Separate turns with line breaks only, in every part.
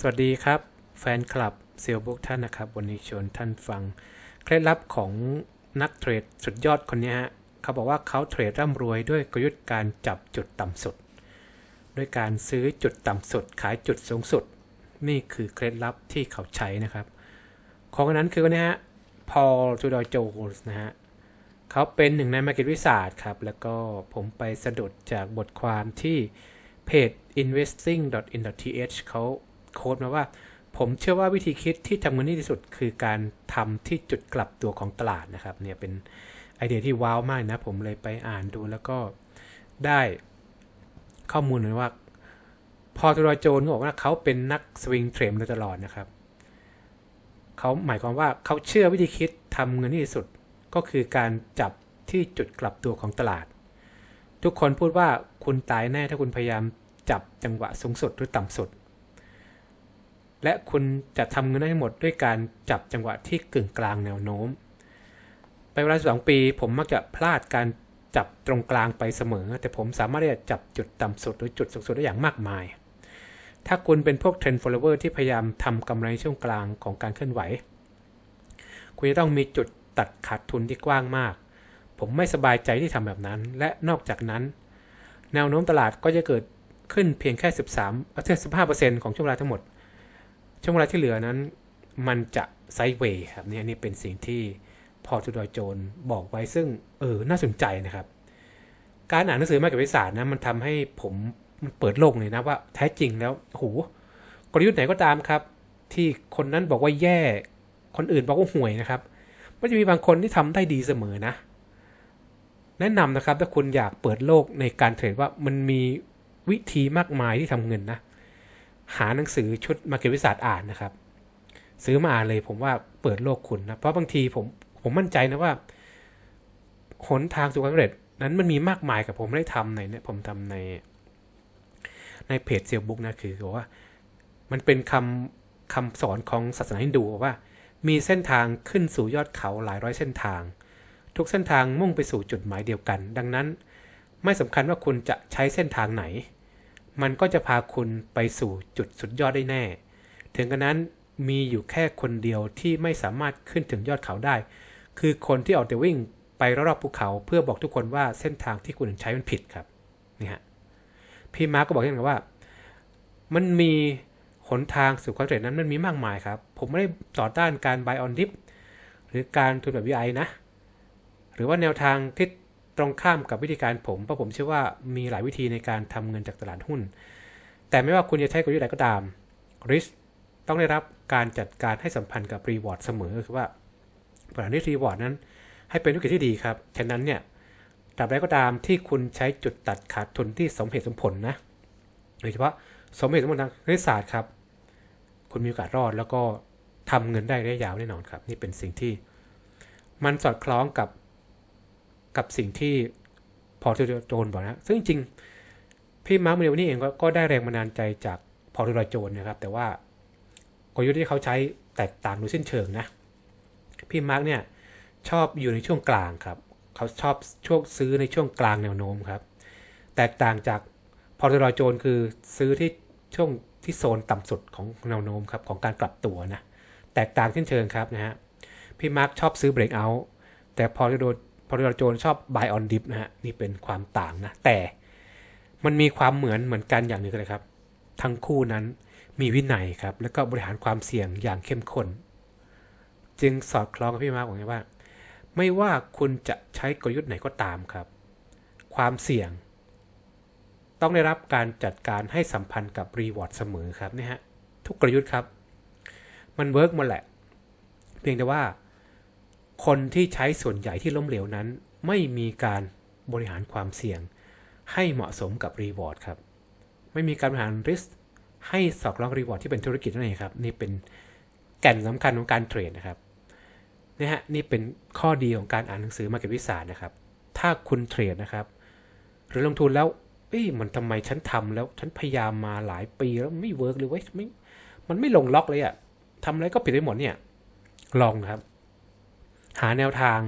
สวัสดีครับ แฟนคลับเซลบุกท่านนะครับ วันนี้ชวนท่านฟัง เคล็ดลับของนักเทรดสุดยอดคนนี้ฮะเขาบอกว่าเขาเทรดร่ำรวยด้วยกลยุทธ์การจับจุดต่ำสุด ด้วยการซื้อจุดต่ำสุด ขายจุดสูงสุด นี่คือเคล็ดลับที่เขาใช้นะครับ ของนั้นคือคนนี้ฮะพอลจูดอยโจนส์นะฮะเขาเป็นหนึ่งในมาร์เก็ตวิสาดครับ แล้วก็ผมไปสะดุดจากบทความที่เพจ investing.in.th เขา โค้ดมาว่า ผมเชื่อว่าวิธีคิดที่ทำเงินที่สุดคือการทำที่จุดกลับตัวของตลาดนะครับ เนี่ยเป็นไอเดียที่ว้าวมากนะ ผมเลยไปอ่านดูแล้วก็ได้ข้อมูลเลยว่าพอตัวโจนเขาบอกว่าเขาเป็นนักสวิงเทรดมาตลอดนะครับเขาหมายความว่าเขาเชื่อวิธีคิดทำเงินที่สุดก็คือการจับที่จุดกลับตัวของตลาด ทุกคนพูดว่าคุณตายแน่ถ้าคุณพยายามจับจังหวะสูงสุดหรือต่ำสุด และคุณจะทำเงินได้ทั้งหมดด้วยการจับจังหวะที่กึ่งกลางแนวโน้ม ไปเวลาสองปี ผมมักจะพลาดการจับตรงกลางไปเสมอ แต่ผมสามารถที่จะจับจุดต่ำสุดหรือจุดสูงสุดได้อย่างมากมาย ถ้าคุณเป็นพวกเทรนด์ follower ที่พยายามทำกำไรช่วงกลางของการเคลื่อนไหว คุณจะต้องมีจุดตัดขาดทุนที่กว้างมาก ผมไม่สบายใจที่ทำแบบนั้น และนอกจากนั้น แนวโน้มตลาดก็จะเกิดขึ้นเพียงแค่ 13เออ15%ของช่วงเวลาทั้งหมด ช่วงเวลาที่เหลือนั้น มันจะไซด์เวย์ครับเนี่ยนี่เป็นสิ่งที่พอทูดอยโจนบอกไว้ซึ่งเออน่าสนใจนะครับ การอ่านหนังสือมากกับวิสานะมันทำให้ผมมันเปิดโลกเลยนะว่าแท้จริงแล้วโหกลยุทธ์ไหนก็ตามครับ ที่คนนั้นบอกว่าแย่คนอื่นบอกว่าห่วยนะครับมันจะมีบางคนที่ทำได้ดีเสมอนะ แนะนำนะครับถ้าคุณอยากเปิดโลกในการเทรดว่ามันมีวิธีมากมายที่ทำเงินนะ หาหนังสือชุดมาเก็ตวิสาสอ่านนะครับ ซื้อมาอ่านเลยผมว่าเปิดโลกคุณนะ เพราะบางทีผมผมมั่นใจนะว่าหนทางสู่ความสำเร็จนั้นมันมีมากมายกับผมได้ทำในเนี่ยผมทำใน ในเพจเซลบุ๊กนะคือว่า มันเป็นคำคำสอนของศาสนาฮินดูว่า มีเส้นทางขึ้นสู่ยอดเขาหลายร้อยเส้นทาง ทุกเส้นทางมุ่งไปสู่จุดหมายเดียวกัน ดังนั้น ไม่สำคัญว่าคุณจะใช้เส้นทางไหน มันก็จะพาคุณไปสู่จุดสุดยอดได้แน่ ถึงกระนั้นมีอยู่แค่คนเดียวที่ไม่สามารถขึ้นถึงยอดเขาได้ คือคนที่ออกแต่วิ่งไปรอบๆภูเขาเพื่อบอกทุกคนว่าเส้นทางที่คุณใช้มันผิดครับนี่ฮะพี่มาร์กก็บอกอย่างนี้ว่า มันมีหนทางสู่ความสำเร็จนั้นมันมีมากมายครับ ผมไม่ได้ต่อต้านการ buy on dip หรือการทุนแบบ VI นะ หรือว่าแนวทางที่ ตรงข้ามกับวิธีการผม เพราะผมเชื่อว่ามีหลายวิธีในการทำเงินจากตลาดหุ้น แต่ไม่ว่าคุณจะใช้กลยุทธ์ใดก็ตาม risk ต้องได้รับการจัดการให้สัมพันธ์กับ reward เสมอคือว่าผลที่ reward นั้น ให้เป็นธุรกิจที่ดีครับ ฉะนั้นเนี่ยตราบใดก็ตามที่คุณใช้จุดตัดขาดทุนที่สมเหตุสมผลนะโดยเฉพาะสมเหตุสมผลทางคณิตศาสตร์ครับ คุณมีโอกาสรอดแล้วก็ทำเงินได้ระยะยาวแน่นอนครับ นี่เป็นสิ่งที่มันสอดคล้องกับ กับสิ่งที่พอทูโจนบอกนะ ซึ่งจริง พี่มาร์คเมลนี่เองก็ได้แรงบันดาลใจจากพอทูโจนนะครับ แต่ว่ากลยุทธ์ที่เขาใช้แตกต่างโดยสิ้นเชิงนะ พี่มาร์คเนี่ยชอบอยู่ในช่วงกลางครับ เขาชอบช่วงซื้อในช่วงกลางแนวโน้มครับ แตกต่างจากพอทูโจนคือซื้อที่ช่วงที่โซนต่ำสุดของแนวโน้มครับของการกลับตัวนะ แตกต่างเช่นเชิงครับนะฮะ พี่มาร์คชอบซื้อเบรกเอาท์แต่พอทูโด พอทูโจนชอบ buy on dip นะฮะนี่เป็นความต่างนะแต่มันมีความเหมือนเหมือนกันอย่างหนึ่งเลยครับ ทั้งคู่นั้นมีวินัยครับ แล้วก็บริหารความเสี่ยงอย่างเข้มข้น จึงสอดคล้องกับพี่มาร์กบอกว่า ไม่ว่าคุณจะใช้กลยุทธ์ไหนก็ตามครับ ความเสี่ยง ต้องได้รับการจัดการให้สัมพันธ์กับรีวอร์ดเสมอครับนี่ฮะทุกกลยุทธ์ครับ มันเวิร์กหมดแหละ เพียงแต่ว่า คนที่ใช้ส่วนใหญ่ที่ล้มเหลวนั้น ไม่มีการบริหารความเสี่ยง ให้เหมาะสมกับรีวอร์ดครับ ไม่มีการบริหารริสให้สอดคล้องรีวอร์ดที่เป็นธุรกิจนั่นเองครับ นี่เป็นแก่นสำคัญของการเทรดนะครับนี่ฮะนี่เป็นข้อดีของการอ่านหนังสือมาเก็ตวิสานะครับ ถ้าคุณเทรดนะครับ หรือลงทุนแล้วเอ้ยมันทำไมฉันทำแล้วฉันพยายามมาหลายปีแล้วไม่เวิร์กเลยเว้ยไม่มันไม่ลงล็อกเลยอะทำอะไรก็ผิดไปหมดเนี่ย ลองครับ หาแนวทาง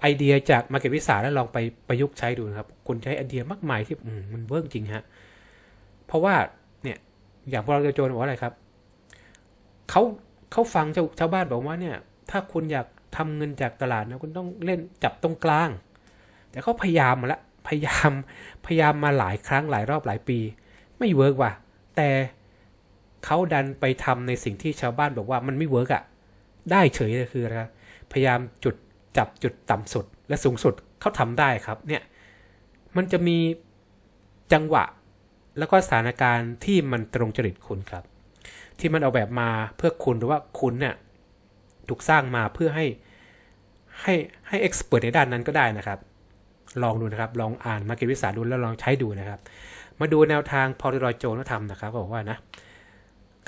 ไอเดียจากมาเก็ตวิสาแล้วลองไปประยุกต์ใช้ดูนะครับคุณใช้ไอเดียมากมายที่มันเวิร์กจริงฮะเพราะว่าเนี่ยอย่างพวกเราจะโจนบอกว่าอะไรครับเขาเขาฟังชาวชาวบ้านบอกว่าเนี่ย ถ้าคุณอยากทำเงินจากตลาดนะคุณต้องเล่นจับตรงกลาง แต่เขาพยายามมาละพยายามพยายามมาหลายครั้งหลายรอบหลายปี ไม่เวิร์กว่ะแต่เขาดันไปทำในสิ่งที่ชาวบ้านบอกว่ามันไม่เวิร์กอะได้เฉยเลยคืออะครับ พยายามจุดจับจุดต่ำสุด และสูงสุดเขาทำได้ครับเนี่ยมันจะมีจังหวะ แล้วก็สถานการณ์ที่มันตรงจริตคุณครับ ที่มันเอาแบบมาเพื่อคุณหรือว่าคุณเนี่ยถูกสร้างมาเพื่อให้ให้ให้เอ็กซ์เพรสในด้านนั้นก็ได้นะครับ ลองดูนะครับ ลองอ่านมาเก็ตวิสาดูแล้วลองใช้ดูนะครับ มาดูแนวทางพอริรอยโจนทำนะครับ บอกว่านะ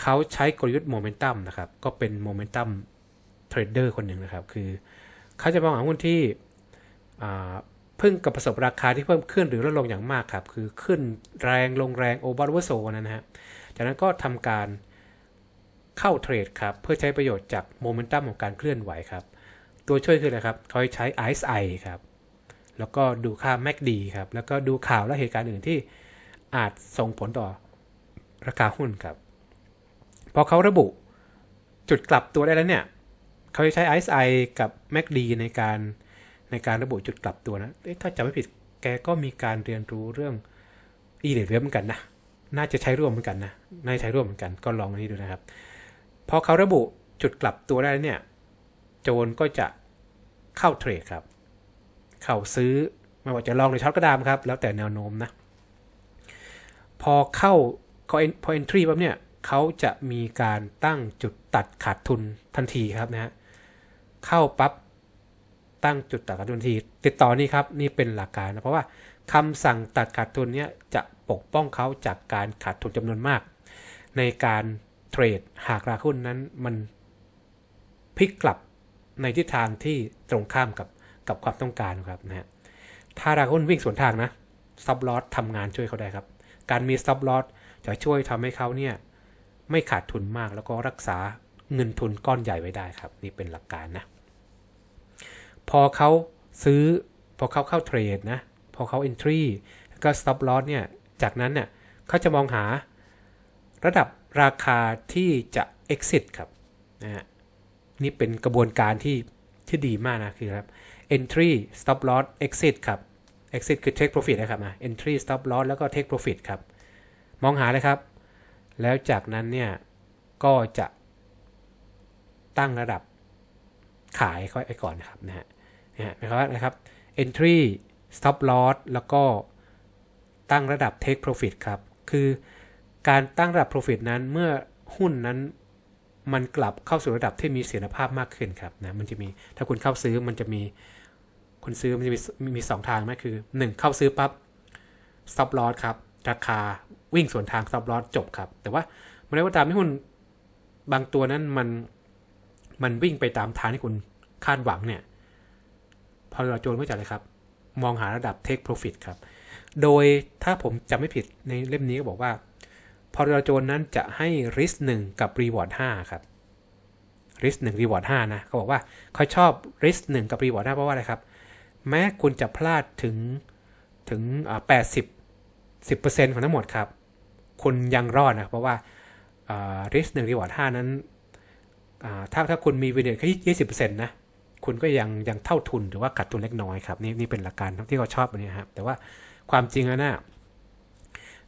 เขาใช้กลยุทธ์โมเมนตัมนะครับ ก็เป็นโมเมนตัม เทรดเดอร์คนหนึ่งนะครับ คือเขาจะมองหาหุ้นที่เพิ่งกับประสบราคาที่เพิ่มขึ้นหรือลดลงอย่างมากครับ คือขึ้นแรงลงแรงโอเวอร์โซนะฮะจากนั้นก็ทำการเข้าเทรดครับ เพื่อใช้ประโยชน์จากโมเมนตัมของการเคลื่อนไหวครับ ตัวช่วยคืออะไรครับเขาใช้ RSI ครับ แล้วก็ดูค่า MACD ครับ แล้วก็ดูข่าวและเหตุการณ์อื่นที่อาจส่งผลต่อราคาหุ้นครับ พอเขาระบุจุดกลับตัวได้แล้วเนี่ย เขาใช้ RSI กับ MACD ในการในการระบุจุดกลับตัวนะถ้าจำไม่ผิดแกก็มีการเรียนรู้เรื่องอีเหลือเหมือนกันนะ น่าจะใช้ร่วมเหมือนกันนะน่าจะใช้ร่วมเหมือนกันก็ลองอันนี้ดูนะครับ พอเขาระบุจุดกลับตัวได้เนี่ย โจนก็จะเข้าเทรดครับ เข้าซื้อไม่ว่าจะลองหรือช็อตก็ตามครับ แล้วแต่แนวโน้มนะ พอเข้าพอ entry ปั๊บเนี่ยเขาจะมีการตั้งจุดตัดขาดทุนทันทีครับนะฮะ เข้าปั๊บตั้งจุดตัดขาดทุนที ติดต่อนี่ครับนี่เป็นหลักการนะเพราะว่าคำสั่งตัดขาดทุนเนี้ยจะปกป้องเขาจากการขาดทุนจำนวนมาก ในการเทรดหากราคาหุ้นนั้นมันพลิกกลับในทิศทางที่ตรงข้ามกับกับความต้องการครับนะฮะถ้าราคาหุ้นวิ่งสวนทางนะซับลอสทำงานช่วยเขาได้ครับ การมีซับลอสจะช่วยทำให้เขาเนี่ยไม่ขาดทุนมากแล้วก็รักษา เงินทุนก้อนใหญ่ไว้ได้ครับ นี่เป็นหลักการนะ พอเขาซื้อ พอเขาเข้าเทรดนะ พอเขา entry แล้วก็ stop loss เนี่ย จากนั้นเนี่ยเขาจะมองหาระดับราคาที่จะ exit ครับนะฮะนี่เป็นกระบวนการที่ที่ดีมากนะคือครับ entry stop loss exit ครับ exit คือ take profit นะครับนะ entry stop loss แล้วก็ take profit ครับ มองหาเลยครับ แล้วจากนั้นเนี่ย ก็จะ ตั้งระดับขายค่อยก่อนนะครับนะฮะนะหมายครับนะครับ entry stop loss แล้วก็ตั้งระดับ take profit ครับ คือการตั้งระดับ profit นั้นเมื่อหุ้นนั้นมันกลับเข้าสู่ระดับที่มีเสถียรภาพมากขึ้นครับนะมันจะมีถ้าคุณเข้าซื้อมันจะมีคุณซื้อมันจะมีมีสองทางไหมคือ 1 เข้าซื้อปับ๊บ stop loss ครับ ราคาวิ่งสวนทาง stop loss จบครับ แต่ว่าเมื่อไรก็ตามที่หุ้นบางตัวนั้นมัน มันวิ่งไปตามทางที่คุณคาดหวังเนี่ยพอเราโจนก็จะอะไรครับ มองหาระดับ take profit ครับ โดยถ้าผมจำไม่ผิดในเล่มนี้ก็บอกว่า พอเราโจนนั้นจะให้ risk 1 กับ reward 5 ครับ risk 1 reward 5 นะเขาบอกว่าเขาชอบ risk 1 กับ reward 5 เพราะว่าอะไรครับ แม้คุณจะพลาดถึงถึง 80 10%ของทั้งหมดครับ คุณยังรอดนะเพราะว่า risk 1 reward 5 นั้น ถ้าถ้าคุณมีวิดีโอแค่20%นะคุณก็ยังยังเท่าทุนหรือว่าขาดทุนเล็กน้อยครับนี่นี่เป็นหลักการที่เขาชอบอันนี้ครับแต่ว่าความจริงแล้วนะ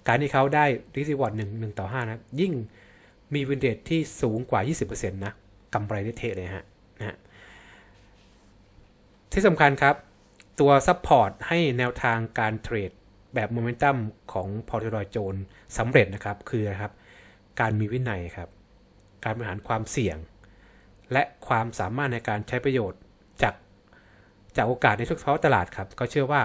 การที่เขาได้ริสิวอร์ดหนึ่งหนึ่งต่อห้านะยิ่งมีวินเดตที่สูงกว่า 20%นะกำไรได้เทเลยฮะนะฮะที่สำคัญครับ ตัวซัพพอร์ตให้แนวทางการเทรดแบบโมเมนตัมของพอร์ตรอยโจนสำเร็จนะครับ คือนะครับ การมีวินัยครับ การบริหารความเสี่ยง และความสามารถในการใช้ประโยชน์จากจากโอกาสในทุกท้อตลาดครับก็เชื่อว่า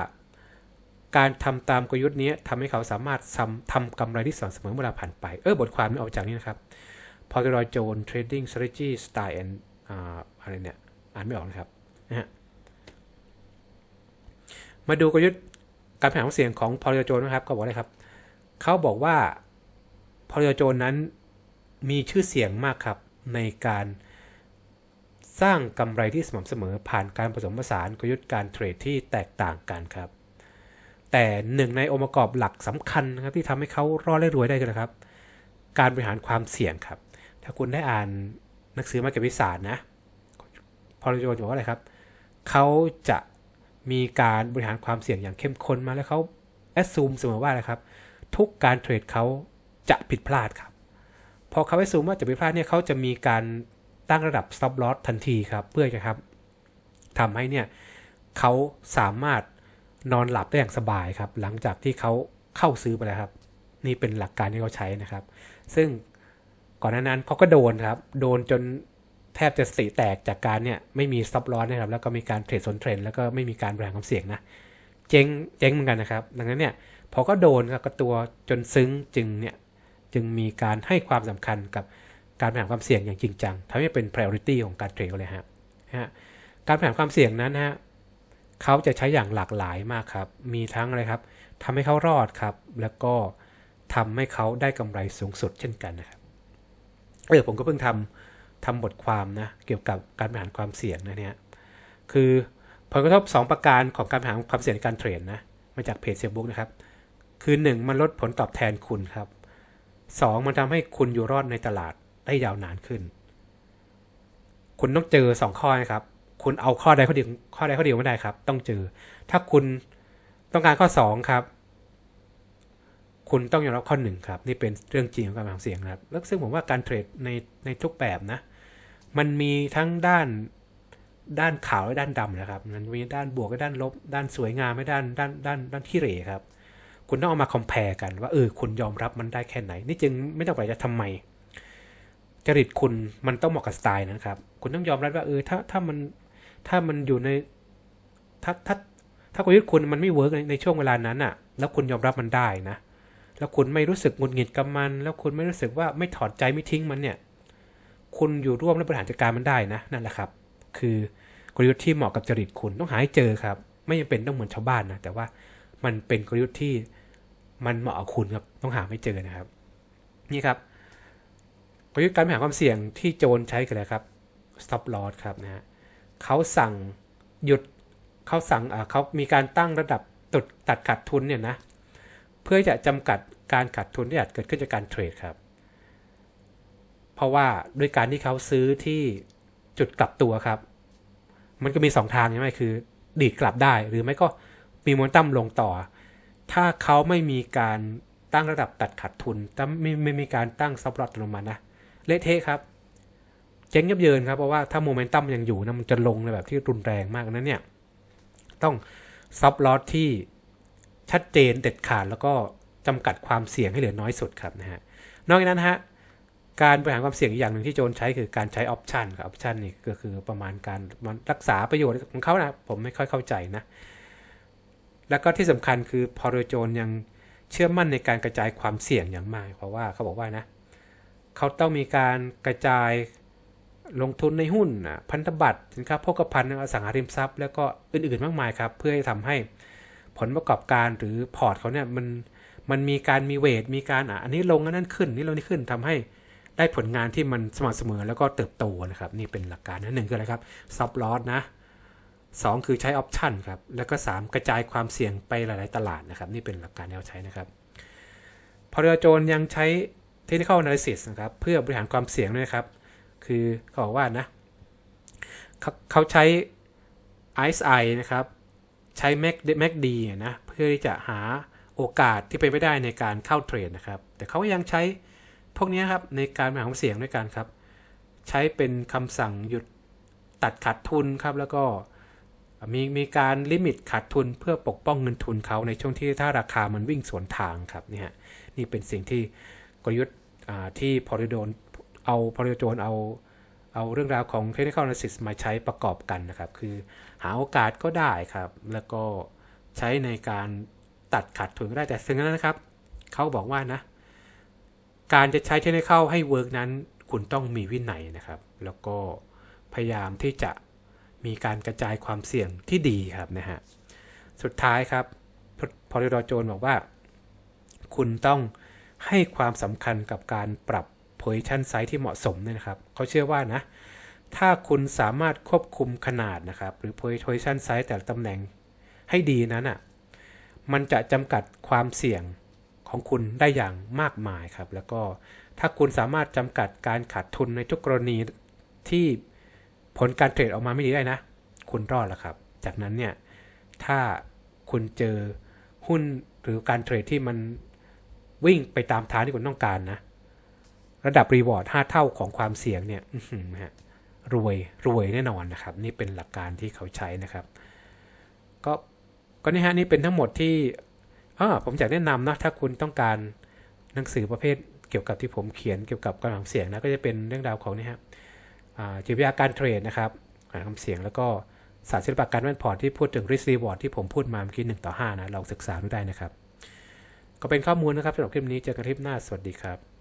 การทำตามกลยุทธ์นี้ทำให้เขาสามารถทำทำกำไรที่สม่ำเสมอเวลาผ่านไปเออบทความนี้ออกจากนี้นะครับ p o r t r o y Jones Trading Strategy Style and อะไรเนี่ยอ่านไม่ออกนะครับนะฮะมาดูกลยุทธ์การแผนเสียงของพอลิโจนนะครับก็บอกเลยครับเขาบอกว่าพอลิโจนนั้นมีชื่อเสียงมากครับในการ สร้างกำไรที่สม่ำเสมอผ่านการผสมผสานกลยุทธ์การเทรดที่แตกต่างกันครับ แต่หนึ่งในองค์ประกอบหลักสำคัญนะครับที่ทำให้เขารอดและรวยได้คือนะครับ การบริหารความเสี่ยงครับ ถ้าคุณได้อ่านหนักซื้อมาเก็ตวิสาสนะพอโจนบอกว่าอะไรครับเขาจะมีการบริหารความเสี่ยงอย่างเข้มข้นมาแล้วเขาแอดซูมเสมอว่าอะไรครับ ทุกการเทรดเขาจะผิดพลาดครับพอเขาแอดซูมว่าจะผิดพลาดเนี่ยเขาจะมีการ ตั้งระดับ stop loss ทันทีครับ เพื่อจะครับทำให้เนี่ยเขาสามารถนอนหลับได้อย่างสบายครับ หลังจากที่เขาเข้าซื้อไปแล้วครับ นี่เป็นหลักการที่เขาใช้นะครับ ซึ่งก่อนหน้านั้นเขาก็โดนครับ โดนจนแทบจะสติแตกจากการเนี่ยไม่มีซับล้อนนะครับ แล้วก็มีการเทรดโซนเทรนแล้วก็ไม่มีการบริหารความเสี่ยงนะ เจ๊งเจ๊งเหมือนกันนะครับ ดังนั้นเนี่ยพอก็โดนครับก็ตัวจนซึ้งจึงเนี่ยจึงมีการให้ความสำคัญกับ การบริหารความเสี่ยงอย่างจริงจังทำให้เป็น priority ของการเทรดเลยฮะฮะการบริหารความเสี่ยงนั้นฮะเขาจะใช้อย่างหลากหลายมากครับ มีทั้งอะไรครับทำให้เขารอดครับ แล้วก็ทำให้เขาได้กำไรสูงสุดเช่นกันนะครับเออผมก็เพิ่งทำทำบทความนะเกี่ยวกับการบริหารความเสี่ยงนะเนี่ยคือผลกระทบ 2 ประการของการบริหารความเสี่ยงในการเทรดนะมาจากเพจเซบุ๊กนะครับ คือ 1 มันลดผลตอบแทนคุณครับ 2 มันทำให้คุณอยู่รอดในตลาด ได้ยาวนานขึ้น คุณต้องเจอ2ข้อนะครับ คุณเอาข้อใดข้อเดียวข้อใดข้อเดียวไม่ได้ครับ ต้องเจอ ถ้าคุณต้องการข้อ2ครับ คุณต้องยอมรับข้อหนึ่งครับ นี่เป็นเรื่องจริงของการบริหารเสี่ยงนะครับ แล้วซึ่งผมว่าการเทรดในในทุกแบบนะ มันมีทั้งด้านด้านขาวและด้านดำนะครับ มันมีด้านบวกและด้านลบ ด้านสวยงามและด้านด้านด้านด้านที่เหร่ครับ คุณต้องเอามาคอมเพลกันว่าเออคุณยอมรับมันได้แค่ไหน นี่จึงไม่ต้องไปจะทำไม จริตคุณมันต้องเหมาะกับสไตล์นะครับ คุณต้องยอมรับว่าเออถ้าถ้ามันถ้ามันอยู่ในถ้าถ้าถ้ากลยุทธ์คุณมันไม่เวิร์กในช่วงเวลานั้นอะ่ะ แล้วคุณยอมรับมันได้นะ แล้วคุณไม่รู้สึกหงุดหงิดกับมัน แล้วคุณไม่รู้สึกว่าไม่ถอดใจไม่ทิ้งมันเนี่ย คุณอยู่ร่วมและบริหารจัดการมันได้นะนั่นแหละครับ คือกลยุทธ์ที่เหมาะกับจริตคุณต้องหาให้เจอครับ ไม่จำเป็นต้องเหมือนชาวบ้านนะแต่ว่ามันเป็นกลยุทธ์ที่มันเหมาะกับคุณครับต้องหาไม่เจอนะครับ นี่ครับ กลยุทธ์การบริหารความเสี่ยงที่โจรใช้กันเลยครับ stop loss ครับนะฮะเขาสั่งหยุดเขาสั่งเขามีการตั้งระดับตุดตัดขาดทุนเนี่ยนะเพื่อจะจำกัดการขาดทุนที่อาจเกิดขึ้นจากการเทรดครับ เพราะว่าด้วยการที่เขาซื้อที่จุดกลับตัวครับ มันก็มี 2 ทางใช่ไหมคือ ดีดกลับได้หรือไม่ก็มีมวลตั้มลงต่อ ถ้าเขาไม่มีการตั้งระดับตัดขาดทุนแต่ไม่ไม่มีการตั้งซับลอตลงมานะ เละเทะครับ เจ๊งยับเยินครับ เพราะว่าถ้าโมเมนตัมยังอยู่นะมันจะลงในแบบที่รุนแรงมากนั้นเนี่ย ต้องซับลอตที่ชัดเจนเด็ดขาดแล้วก็จำกัดความเสี่ยงให้เหลือน้อยสุดครับนะฮะ นอกจากนั้นฮะการบริหารความเสี่ยงอีกอย่างหนึ่งที่โจนใช้คือการใช้ออปชันครับออปชันนี่ก็คือประมาณการรักษาประโยชน์ของเขานะผมไม่ค่อยเข้าใจนะ แล้วก็ที่สำคัญคือพอโดยโจนยังเชื่อมั่นในการกระจายความเสี่ยงอย่างมาก เพราะว่าเขาบอกว่านะ เขาต้องมีการกระจายลงทุนในหุ้นพันธบัตรสินค้าโภคภัณฑ์อสังหาริมทรัพย์ แล้วก็อื่นๆมากมายครับ เพื่อให้ทำให้ผลประกอบการหรือพอร์ตเขาเนี่ยมันมันมีการมีเวทมีการอันนี้ลงอันนั้นขึ้นนี่ลงนี่ขึ้นทำให้ได้ผลงานที่มันสม่ำเสมอแล้วก็เติบโตนะครับ นี่เป็นหลักการนะหนึ่งคืออะไรครับซับลอสนะสองคือใช้ออปชันครับ แล้วก็ 3 กระจายความเสี่ยงไปหลาย ๆ ตลาดนะครับ นี่เป็นหลักการที่เราใช้นะครับ พอเรือโจนยังใช้ technical analysis นะครับ เพื่อบริหารความเสี่ยงด้วยครับ คือเขาบอกว่านะเขาเขาใช้ RSI นะครับ ใช้ MAC MACD นะ เพื่อที่จะหาโอกาสที่เป็นไปได้ในการเข้าเทรดนะครับ แต่เขายังใช้พวกนี้ครับในการบริหารความเสี่ยงด้วยกันครับ ใช้เป็นคำสั่งหยุดตัดขาดทุนครับ แล้วก็มีมีการลิมิตขาดทุนเพื่อปกป้องเงินทุนเขาในช่วงที่ถ้าราคามันวิ่งสวนทางครับนี่ฮะนี่เป็นสิ่งที่ กลยุทธ์ที่พอริโดนเอาพอริโดนเอาเอาเรื่องราวของ technical analysis มาใช้ประกอบกันนะครับ คือหาโอกาสก็ได้ครับ แล้วก็ใช้ในการตัดขาดทุนก็ได้แต่สิ่งนั้นนะครับ เขาบอกว่านะ การจะใช้เทคนิคให้เวิร์กนั้น คุณต้องมีวินัยนะครับ แล้วก็พยายามที่จะมีการกระจายความเสี่ยงที่ดีครับนะฮะ สุดท้ายครับพอริดโจนบอกว่า คุณต้อง ให้ความสำคัญกับการปรับ position size ที่เหมาะสมเนี่ยนะครับเขาเชื่อว่านะ ถ้าคุณสามารถควบคุมขนาดนะครับ หรือ position size แต่ละตำแหน่งให้ดีนั้นอะมันจะจำกัดความเสี่ยงของคุณได้อย่างมากมายครับ แล้วก็ถ้าคุณสามารถจำกัดการขาดทุนในทุกกรณีที่ผลการเทรดออกมาไม่ดีได้นะ คุณรอดแล้วครับ จากนั้นเนี่ย ถ้าคุณเจอหุ้นหรือการเทรดที่มัน วิ่งไปตามทางที่คุณต้องการนะ ระดับรีวอร์ด5เท่าของความเสี่ยงเนี่ยรวยรวยแน่นอนนะครับ นี่เป็นหลักการที่เขาใช้นะครับ ก็ก็นี่ฮะนี่เป็นทั้งหมดที่อ่ผมอยากแนะนำนะถ้าคุณต้องการหนังสือประเภทเกี่ยวกับที่ผมเขียนเกี่ยวกับกำลังเสียงนะก็จะเป็นเรื่องราวของนี่ฮะจิตวิทยาการเทรดนะครับอ่านคำเสียงแล้วก็ศาสตร์ศิลปะการแม่นพอร์ตที่พูดถึง risk reward ที่ผมพูดมาเมื่อกี้1ต่อ5นะลองศึกษาดูได้นะครับ ก็เป็นข้อมูลนะครับสำหรับคลิปนี้เจอกันคลิปหน้าสวัสดีครับ